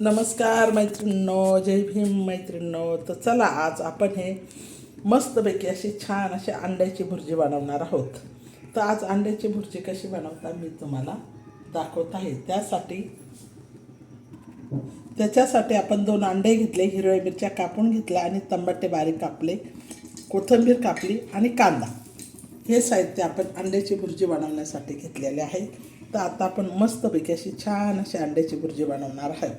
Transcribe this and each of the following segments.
नमस्कार मैत्रिणींनो जय भीम मैत्रिणींनो. तर चला आज आपण हे मस्तपैकी अशी छान अशी अंड्याची भुर्जी बनवणार आहोत. तर आज अंड्याची भुर्जी कशी बनवता मी तुम्हाला दाखवत आहे. त्यासाठी त्याच्यासाठी आपण दोन अंडे घेतले हिरव्या मिरच्या कापून घेतल्या आणि तंबाटे बारीक कापले कोथिंबीर कापली आणि कांदा. हे साहित्य आपण अंड्याची भुर्जी बनवण्यासाठी घेतलेले आहे. तर आता आपण मस्तपैकी अशी छान अशी अंड्याची भुर्जी बनवणार आहोत.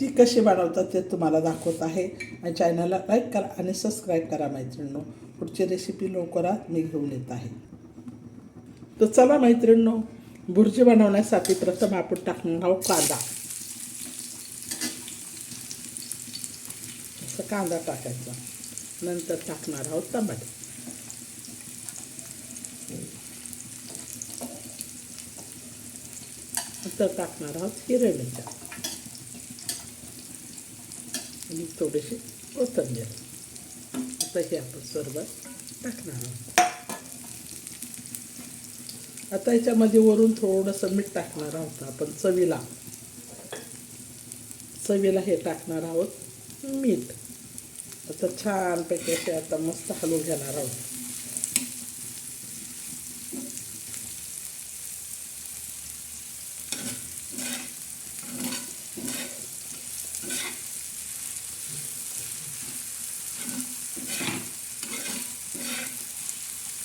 ती कशी बनवतात ते तुम्हाला दाखवत आहे. आणि चॅनलला लाईक करा आणि सबस्क्राईब करा मैत्रिणींनो. पुढची रेसिपी लवकरात मी घेऊन येत आहे. तर चला मैत्रिणींनो भुर्जी बनवण्यासाठी प्रथम आपण टाकणार आहोत कांदा. असं कांदा टाकायचा. नंतर टाकणार आहोत टमाटे. नंतर टाकणार आहोत हिरव्या मिरच्या. आणि थोडीशी कोथंबीर. आता हे आपण सर्व टाकणार आहोत. आता याच्यामध्ये वरून थोडंसं मीठ टाकणार आहोत आपण चवीला. चवीला हे टाकणार आहोत मीठ. आता छानपैकी असे आता मस्त हलवून घेणार आहोत.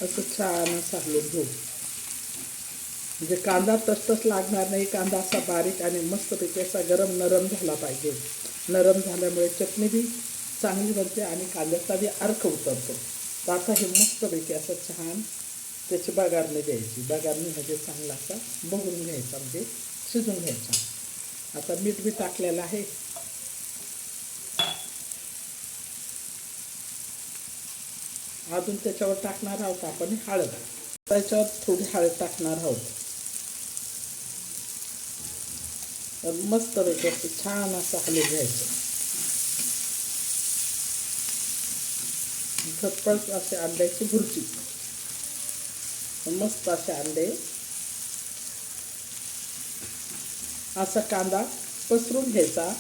असं छान असं हलवून घेऊ. म्हणजे कांदा तसतच लागणार नाही कांदा असा बारीक आणि मस्तपैकी असा गरम नरम झाला पाहिजे. नरम झाल्यामुळे चटणी बी चांगली बनते आणि कांद्याचा बी अर्क उतरतो. तर आता हे मस्तपैकी असं छान त्याची बगारणी द्यायची. बगारणी म्हणजे चांगला असा बघून घ्यायचा म्हणजे शिजून घ्यायचा. आता मीठ बी टाकलेलं आहे. अजून त्याच्यावर टाकणार आहोत आपण हळद. त्याच्यावर थोडी हळद टाकणार आहोत. मस्त पैकी छान असं हलवून घ्यायचं. झटपट असे अंड्याची भुर्जी. मस्त असे अंडे. असा कांदा पसरून घ्यायचा.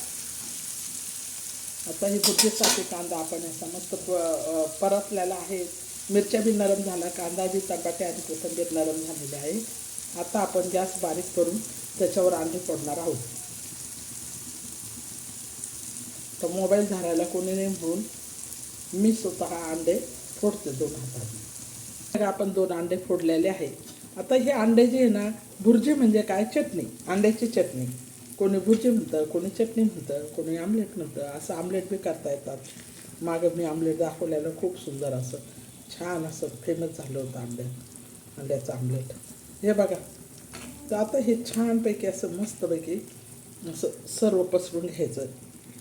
आता हे बुद्धीसाठी कांदा आपण असा मस्त प- परतलेला आहे. मिरच्या बी नरम झाला कांदा बी टमाटे आणि कोथिंबीर नरम झालेले आहे. आता आपण गॅस बारीक करून त्याच्यावर अंडे फोडणार आहोत. तर मोबाईल धरायला कोणी नाही म्हणून मी स्वतः अंडे फोडते दोन हातात आपण दोन अंडे फोडलेले आहे. आता हे अंडे जे आहे ना भुर्जी म्हणजे काय? चटणी. अंड्याची चटणी. कोणी भुर्जी म्हणतं कोणी चटणी म्हणतं कोणी आमलेट म्हणतं असं आमलेट बी करता येतात. मागं मी आमलेट दाखवलेलं खूप सुंदर असं छान असं फेमस झालं होतं आंब्यात अंड्याचं आमलेट. हे बघा तर आता हे छानपैकी असं मस्तपैकी असं सर्व पसरून घ्यायचं.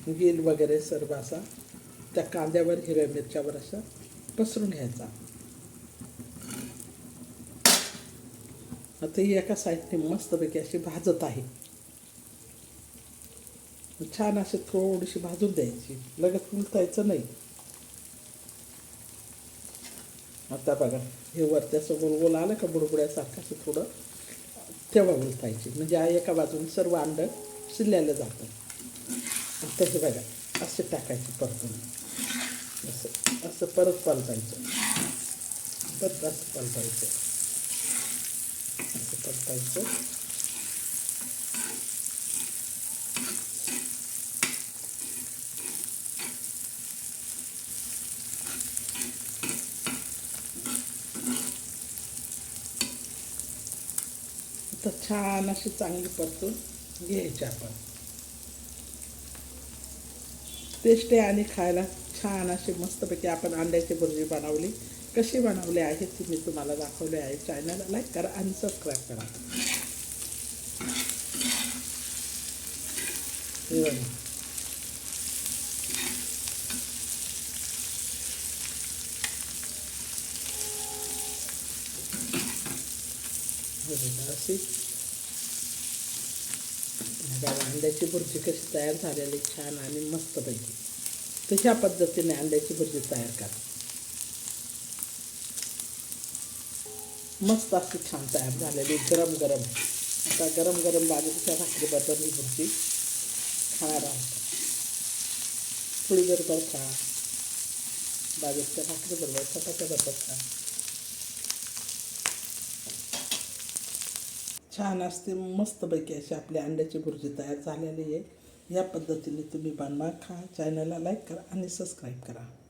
गिल वगैरे सर्व असा त्या कांद्यावर हिरव्या मिरच्यावर असं पसरून घ्यायचा. आता ही एका साईडने मस्तपैकी अशी भाजत आहे. छान अशी थोडीशी भाजून द्यायची. लगेच उलटायचं नाही. आता बघा हे वरती गोल गोल आलं का बुडबुड्यासारखं असं थोडं तेव्हा उलटायची. म्हणजे एका बाजूने सर्व अंड शिल्ल्याला जातं. आता हे बघा असे टाकायचे परतून. असं असं परत पलटायचं. परत असं पलटायचं. असं पलटायचं. तर छान अशी चांगली परतून घ्यायची आपण. टेस्टी आणि खायला छान अशी मस्तपैकी आपण अंड्याची भुर्जी बनवली. कशी बनवली आहे ती मी तुम्हाला दाखवली आहे. चॅनलला लाईक करा आणि सबस्क्राईब करा हे बघा. हे बघा, अशी. बघा, अंड्याची भुर्जी कशी तयार झालेली छान आणि मस्तपैकी. तशा पद्धतीने अंड्याची भुर्जी तयार करा मस्त अशी छान तयार झालेली गरम गरम आता गरम गरम बाजूच्या भाकरी बरोबर ही भुर्जी खाणार आहोत पोळीबरोबर खा. बाजूच्या भाकरी बरोबर चपात्या बरोबर खा. छान असते मस्तपैकी अशी आपली अंड्याची भुर्जी तयार झालेली आहे. या पद्धतीने तुम्ही बनवा खा. चॅनलला लाईक करा आणि सबस्क्राईब करा.